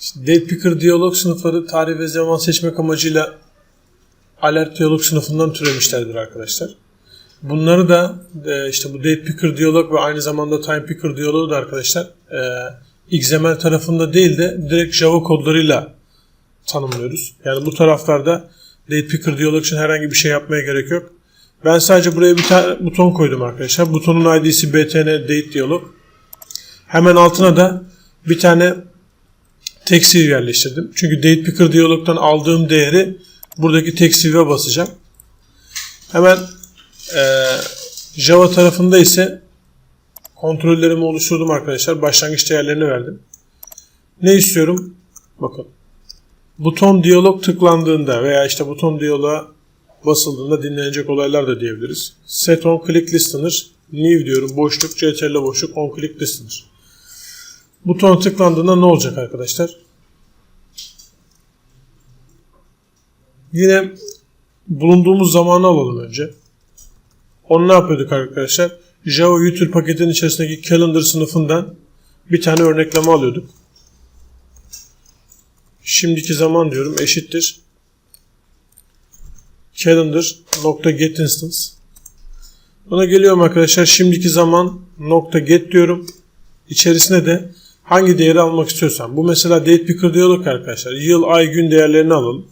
İşte Picker diyalog sınıfları tarih ve zaman seçmek amacıyla alert diyalog sınıfından türemişlerdir arkadaşlar. Bunları da e, işte bu Date Picker diyalog ve aynı zamanda Time Picker diyalogu da arkadaşlar e, XML tarafında değil de direkt Java kodlarıyla tanımlıyoruz. Yani bu taraflarda Date Picker diyalog için herhangi bir şey yapmaya gerek yok. Ben sadece buraya bir tane buton koydum arkadaşlar. Butonun ID'si btn date diyalog. Hemen altına da bir tane view yerleştirdim. Çünkü date picker diyalogdan aldığım değeri buradaki view'e basacağım. Hemen eee, Java tarafında ise kontrollerimi oluşturdum arkadaşlar. Başlangıç değerlerini verdim. Ne istiyorum? Bakın. Buton diyalog tıklandığında veya işte buton diyaloğa basıldığında dinlenecek olaylar da diyebiliriz. Set on click listener. New diyorum. Boşluk. CTRL boşluk. On click listener. Buton tıklandığında ne olacak arkadaşlar? Yine bulunduğumuz zamanı alalım önce. Onu ne yapıyorduk arkadaşlar? Java util paketin içerisindeki calendar sınıfından bir tane örnekleme alıyorduk. Şimdiki zaman diyorum eşittir calendar nokta get. Buna geliyorum arkadaşlar. Şimdiki zaman nokta get diyorum. İçerisine de hangi değeri almak istiyorsam. Bu mesela date picker diyalog arkadaşlar. Yıl, ay, gün değerlerini alalım.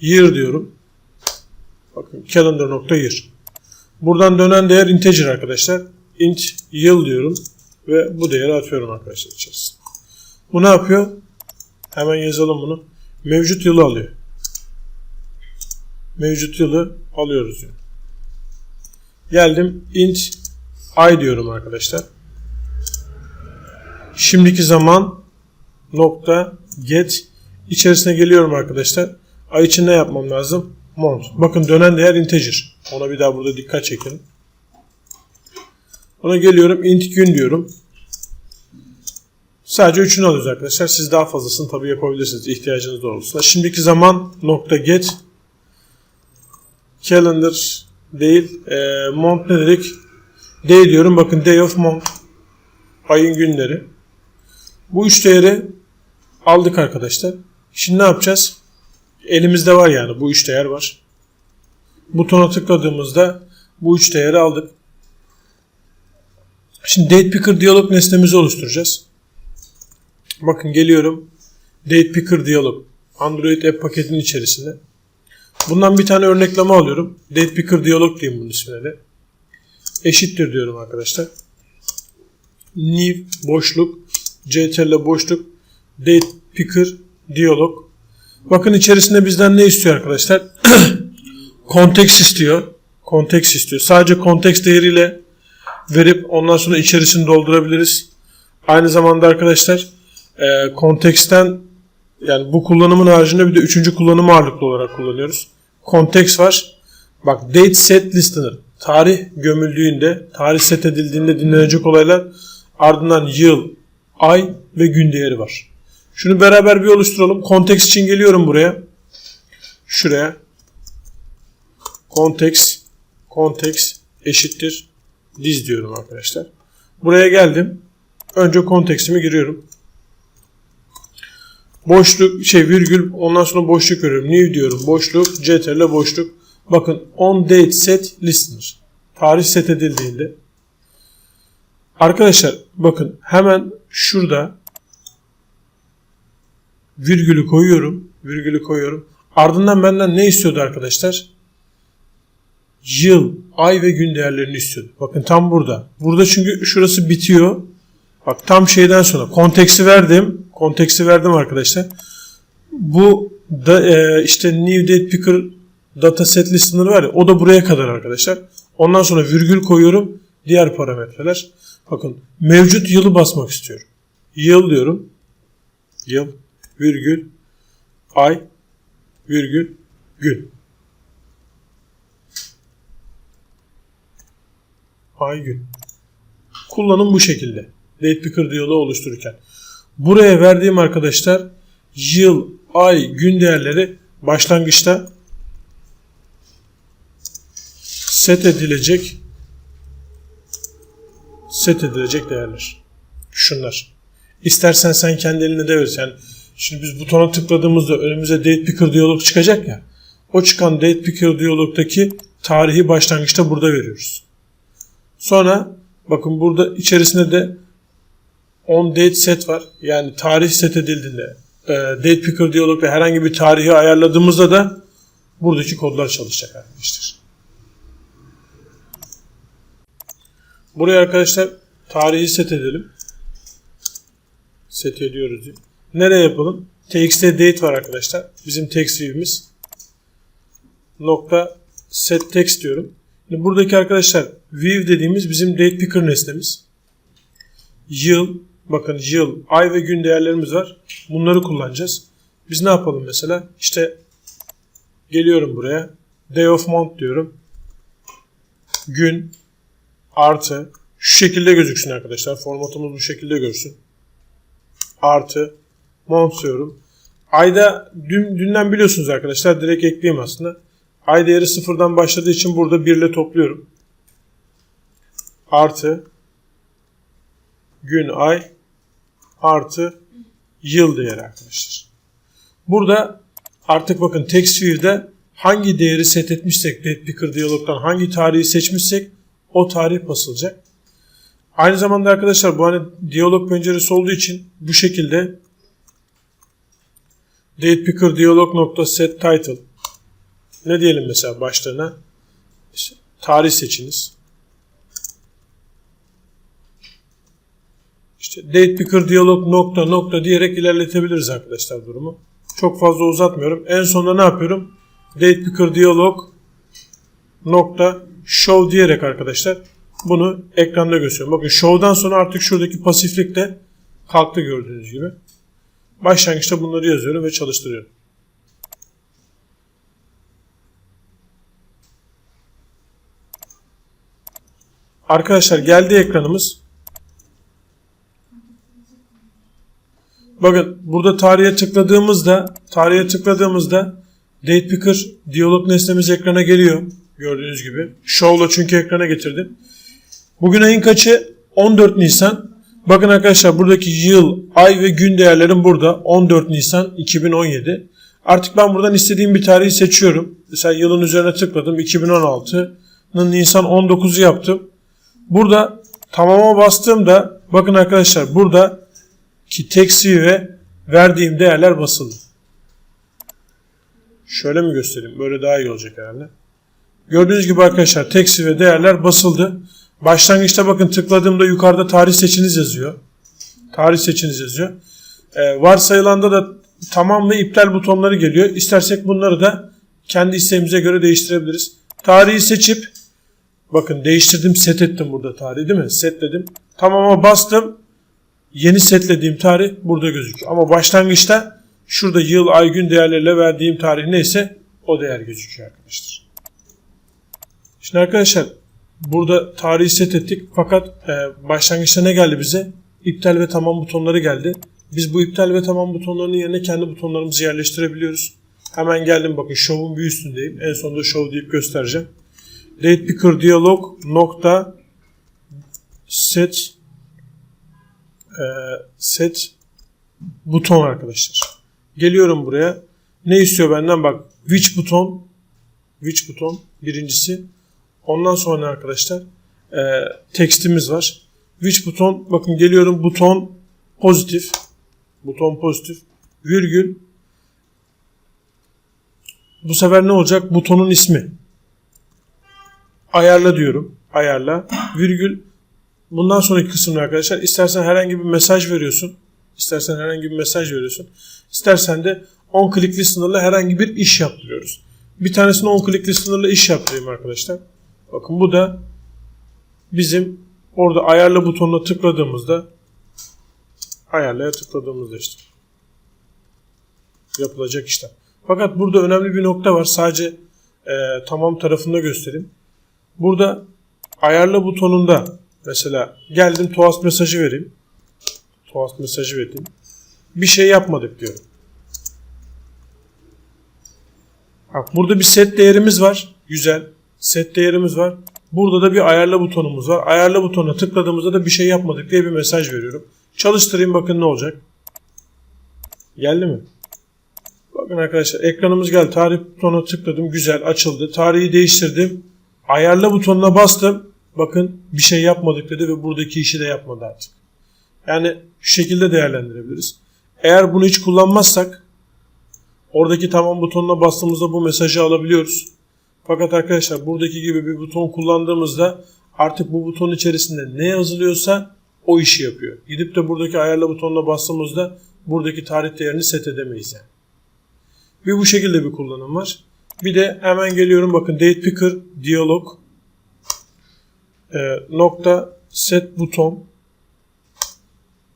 Year diyorum. Bakın calendar nokta year. Buradan dönen değer integer arkadaşlar. int yıl diyorum ve bu değeri atıyorum arkadaşlar içerisine. Bu ne yapıyor? Hemen yazalım bunu. Mevcut yılı alıyor mevcut yılı alıyoruz yani. Geldim int ay diyorum arkadaşlar. Şimdiki zaman nokta get içerisine geliyorum arkadaşlar. Ay için ne yapmam lazım? Mont. Bakın dönen değer integer. Ona bir daha burada dikkat çekelim. Ona geliyorum int gün diyorum. Sadece üçünü alıyoruz arkadaşlar. Siz daha fazlasını tabii yapabilirsiniz ihtiyacınız doğrultusunda. Şimdiki zaman nokta get calendar değil e, month ne dedik? Day diyorum. Bakın day of month. Ayın günleri. Bu üç değeri aldık arkadaşlar. Şimdi ne yapacağız? Elimizde var yani bu üç değer var. Butona tıkladığımızda bu üç değeri aldık. Şimdi date picker diyalog nesnemizi oluşturacağız. Bakın geliyorum. Date picker diyalog. Android app paketinin içerisinde. Bundan bir tane örnekleme alıyorum. Date picker diyalog diyeyim bunun ismine de. Eşittir diyorum arkadaşlar. New boşluk ctrl boşluk date picker diyalog. Bakın içerisinde bizden ne istiyor arkadaşlar? Konteks istiyor. Konteks istiyor. Sadece konteks değeriyle verip ondan sonra içerisini doldurabiliriz. Aynı zamanda arkadaşlar e, konteksten yani bu kullanımın haricinde bir de üçüncü kullanımı ağırlıklı olarak kullanıyoruz. Konteks var. Bak date set listener. Tarih gömüldüğünde, tarih set edildiğinde dinlenecek olaylar ardından yıl, ay ve gün değeri var. Şunu beraber bir oluşturalım. Konteks için geliyorum buraya. Şuraya. Konteks, konteks eşittir diz diyorum arkadaşlar. Buraya geldim. Önce kontekstimi giriyorum boşluk şey virgül ondan sonra boşluk görüyorum. New diyorum. Boşluk ctrl boşluk. Bakın on date set listener. Tarih set edildiğinde Arkadaşlar bakın hemen şurada virgülü koyuyorum. Virgülü koyuyorum. Ardından benden ne istiyordu arkadaşlar? Yıl, ay ve gün değerlerini istiyordu. Bakın tam burada. Burada çünkü şurası bitiyor. Bak tam şeyden sonra konteksti verdim. Konteksti verdim arkadaşlar. Bu da e, işte new date picker dataset listener var ya o da buraya kadar arkadaşlar. Ondan sonra virgül koyuyorum. Diğer parametreler. Bakın mevcut yılı basmak istiyorum. Yıl diyorum. Yıl virgül ay virgül gün. Ay gün. Kullanım bu şekilde. Date picker diyaloğu oluştururken. Buraya verdiğim arkadaşlar yıl, ay, gün değerleri başlangıçta set edilecek set edilecek değerler. Şunlar. İstersen sen kendi eline de verirsin. Yani şimdi biz butona tıkladığımızda önümüze date picker diyalog çıkacak ya. O çıkan date picker diyalogdaki tarihi başlangıçta burada veriyoruz. Sonra bakın burada içerisinde de on date set var. Yani tarih set edildiğinde e, date picker diyalogda herhangi bir tarihi ayarladığımızda da buradaki kodlar çalışacak arkadaşlar. Buraya arkadaşlar tarihi set edelim. Set ediyoruz. Nereye yapalım? txt date var arkadaşlar. Bizim text view'imiz. Nokta set text diyorum. Şimdi buradaki arkadaşlar view dediğimiz bizim date picker nesnemiz. Yıl, bakın yıl, ay ve gün değerlerimiz var. Bunları kullanacağız. Biz ne yapalım mesela? İşte geliyorum buraya. Day of month diyorum. Gün artı şu şekilde gözüksün arkadaşlar. Formatımız bu şekilde görsün. Artı diyorum. Ayda dün, dünden biliyorsunuz arkadaşlar. Direkt ekleyeyim aslında. Ay değeri sıfırdan başladığı için burada 1 ile topluyorum. Artı gün ay artı yıl değeri arkadaşlar. Burada artık bakın text view'de hangi değeri set etmişsek date picker diyalogdan hangi tarihi seçmişsek o tarih basılacak. Aynı zamanda arkadaşlar bu hani diyalog penceresi olduğu için bu şekilde date ne diyelim mesela başlığına işte tarih seçiniz. İşte date picker diyalog nokta nokta diyerek ilerletebiliriz arkadaşlar durumu. Çok fazla uzatmıyorum. En sonunda ne yapıyorum? Date picker diyalog nokta show diyerek arkadaşlar bunu ekranda gösteriyorum. Bakın show'dan sonra artık şuradaki pasiflik de kalktı gördüğünüz gibi. Başlangıçta bunları yazıyorum ve çalıştırıyorum. Arkadaşlar geldi ekranımız. Bakın burada tarihe tıkladığımızda tarihe tıkladığımızda date picker diyalog nesnemiz ekrana geliyor. Gördüğünüz gibi. Show'la çünkü ekrana getirdim. Bugün ayın kaçı? 14 Nisan. Bakın arkadaşlar buradaki yıl, ay ve gün değerlerim burada. 14 Nisan 2017. Artık ben buradan istediğim bir tarihi seçiyorum. Mesela yılın üzerine tıkladım. 2016'nın Nisan 19'u yaptım. Burada tamama bastığımda bakın arkadaşlar burada ki teksi ve verdiğim değerler basıldı. Şöyle mi göstereyim? Böyle daha iyi olacak herhalde. Gördüğünüz gibi arkadaşlar teksi ve değerler basıldı. Başlangıçta bakın tıkladığımda yukarıda tarih seçiniz yazıyor. Tarih seçiniz yazıyor. Ee, varsayılanda da tamam ve iptal butonları geliyor. İstersek bunları da kendi isteğimize göre değiştirebiliriz. Tarihi seçip bakın değiştirdim set ettim burada tarihi değil mi? Setledim. Tamama bastım. Yeni setlediğim tarih burada gözüküyor. Ama başlangıçta şurada yıl, ay, gün değerleriyle verdiğim tarih neyse o değer gözüküyor arkadaşlar. Şimdi arkadaşlar burada tarihi set ettik fakat e, başlangıçta ne geldi bize? İptal ve tamam butonları geldi. Biz bu iptal ve tamam butonlarının yerine kendi butonlarımızı yerleştirebiliyoruz. Hemen geldim bakın show'un bir üstündeyim. En sonunda show deyip göstereceğim. Date picker dialog nokta set e, set buton arkadaşlar. Geliyorum buraya. Ne istiyor benden? Bak which buton which buton birincisi. Ondan sonra arkadaşlar e, tekstimiz var. Which buton bakın geliyorum buton pozitif. Buton pozitif. Virgül. Bu sefer ne olacak? Butonun ismi. Ayarla diyorum. Ayarla. Virgül. Bundan sonraki kısımda arkadaşlar istersen herhangi bir mesaj veriyorsun. İstersen herhangi bir mesaj veriyorsun. İstersen de on klikli sınırla herhangi bir iş yaptırıyoruz. Bir tanesini on klikli sınırla iş yaptırayım arkadaşlar. Bakın bu da bizim orada ayarla butonuna tıkladığımızda ayarlaya tıkladığımızda işte yapılacak işlem. Fakat burada önemli bir nokta var. Sadece e, tamam tarafında göstereyim. Burada ayarla butonunda mesela geldim toast mesajı vereyim. Toast mesajı vereyim. Bir şey yapmadık diyorum. Bak burada bir set değerimiz var. Güzel. Set değerimiz var. Burada da bir ayarla butonumuz var. Ayarla butonuna tıkladığımızda da bir şey yapmadık diye bir mesaj veriyorum. Çalıştırayım bakın ne olacak. Geldi mi? Bakın arkadaşlar ekranımız geldi. Tarih butonuna tıkladım. Güzel açıldı. Tarihi değiştirdim. Ayarla butonuna bastım. Bakın bir şey yapmadık dedi ve buradaki işi de yapmadı artık. Yani şu şekilde değerlendirebiliriz. Eğer bunu hiç kullanmazsak oradaki tamam butonuna bastığımızda bu mesajı alabiliyoruz. Fakat arkadaşlar buradaki gibi bir buton kullandığımızda artık bu buton içerisinde ne yazılıyorsa o işi yapıyor. Gidip de buradaki ayarla butonuna bastığımızda buradaki tarih değerini set edemeyiz yani. Bir bu şekilde bir kullanım var. Bir de hemen geliyorum bakın date picker diyalog e, nokta set buton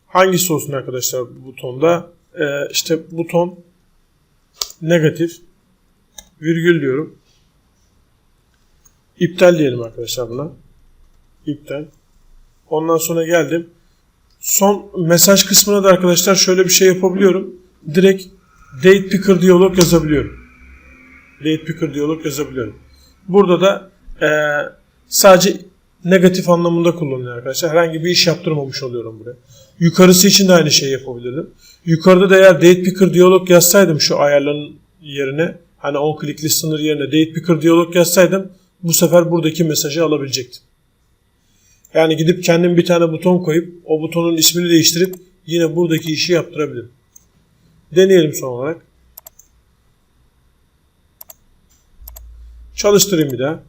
hangisi olsun arkadaşlar bu butonda e, işte buton negatif virgül diyorum iptal diyelim arkadaşlar buna iptal ondan sonra geldim son mesaj kısmına da arkadaşlar şöyle bir şey yapabiliyorum direkt date picker diyalog yazabiliyorum date picker diyalog yazabiliyorum burada da e, sadece negatif anlamında kullanılıyor arkadaşlar. Herhangi bir iş yaptırmamış oluyorum buraya. Yukarısı için de aynı şeyi yapabilirdim. Yukarıda da eğer date picker diyalog yazsaydım şu ayarların yerine hani on click listener yerine date picker diyalog yazsaydım bu sefer buradaki mesajı alabilecektim. Yani gidip kendim bir tane buton koyup o butonun ismini değiştirip yine buradaki işi yaptırabilirim. Deneyelim son olarak. Çalıştırayım bir daha.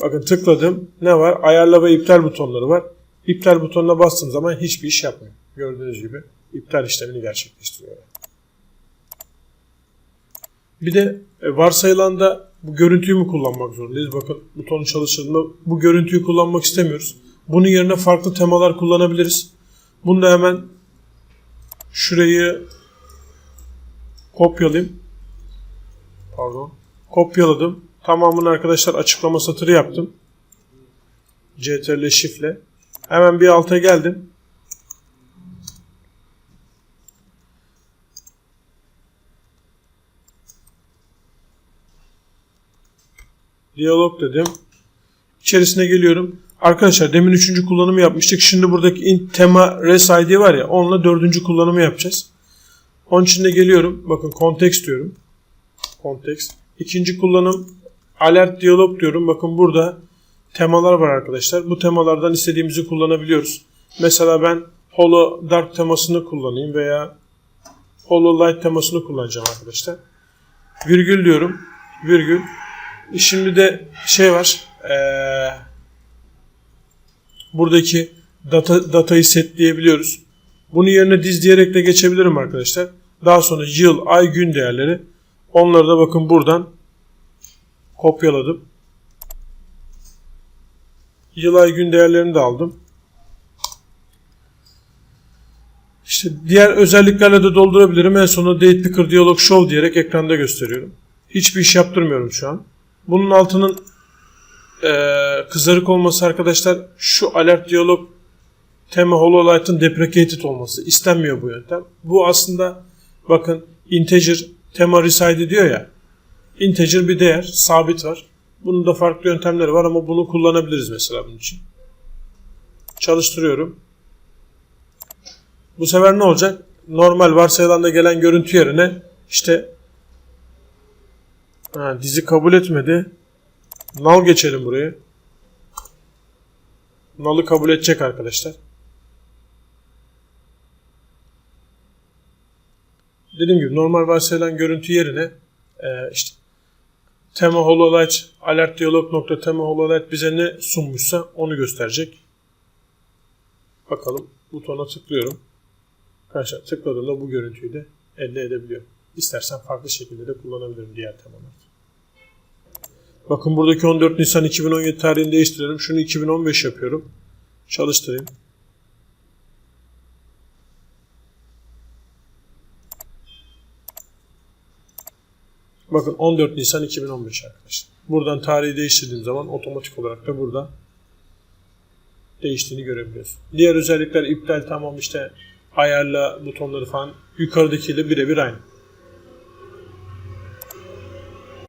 Bakın tıkladım. Ne var? Ayarla ve iptal butonları var. İptal butonuna bastığım zaman hiçbir iş yapmıyor. Gördüğünüz gibi iptal işlemini gerçekleştiriyor. Bir de e, varsayılan da bu görüntüyü mü kullanmak zorundayız? Bakın butonu çalıştırdığında bu görüntüyü kullanmak istemiyoruz. Bunun yerine farklı temalar kullanabiliriz. Bunu da hemen şurayı kopyalayayım. Pardon. Kopyaladım. Tamamını arkadaşlar açıklama satırı yaptım. CTRL şifle. Hemen bir alta geldim. Diyalog dedim. İçerisine geliyorum. Arkadaşlar demin üçüncü kullanımı yapmıştık. Şimdi buradaki int tema res id var ya onunla dördüncü kullanımı yapacağız. Onun için de geliyorum. Bakın context diyorum. Context. İkinci kullanım alert diyalog diyorum. Bakın burada temalar var arkadaşlar. Bu temalardan istediğimizi kullanabiliyoruz. Mesela ben Holo Dark temasını kullanayım veya Holo Light temasını kullanacağım arkadaşlar. Virgül diyorum. Virgül. Şimdi de şey var. Ee, buradaki data, datayı setleyebiliyoruz. Bunun yerine diz diyerek de geçebilirim arkadaşlar. Daha sonra yıl, ay, gün değerleri. Onları da bakın buradan kopyaladım. Yıl ay gün değerlerini de aldım. İşte diğer özelliklerle de doldurabilirim. En sonunda Date Picker Dialog Show diyerek ekranda gösteriyorum. Hiçbir iş yaptırmıyorum şu an. Bunun altının e, kızarık olması arkadaşlar şu alert diyalog tema HoloLight'ın deprecated olması. istenmiyor bu yöntem. Bu aslında bakın integer tema reside diyor ya. Integer bir değer, sabit var. Bunun da farklı yöntemleri var ama bunu kullanabiliriz mesela bunun için. Çalıştırıyorum. Bu sefer ne olacak? Normal varsayılanda gelen görüntü yerine işte ha, dizi kabul etmedi. Null geçelim buraya. Null'ı kabul edecek arkadaşlar. Dediğim gibi normal varsayılan görüntü yerine e, işte tema hololight alert diyalog nokta tema hololight bize ne sunmuşsa onu gösterecek. Bakalım butona tıklıyorum. Arkadaşlar tıkladığımda bu görüntüyü de elde edebiliyorum. İstersen farklı şekilde de kullanabilirim diğer temalarda. Bakın buradaki 14 Nisan 2017 tarihini değiştirelim. Şunu 2015 yapıyorum. Çalıştırayım. Bakın 14 Nisan 2015 arkadaşlar. Buradan tarihi değiştirdiğim zaman otomatik olarak da burada değiştiğini görebiliyorsun. Diğer özellikler iptal tamam işte ayarla butonları falan yukarıdakiyle birebir aynı.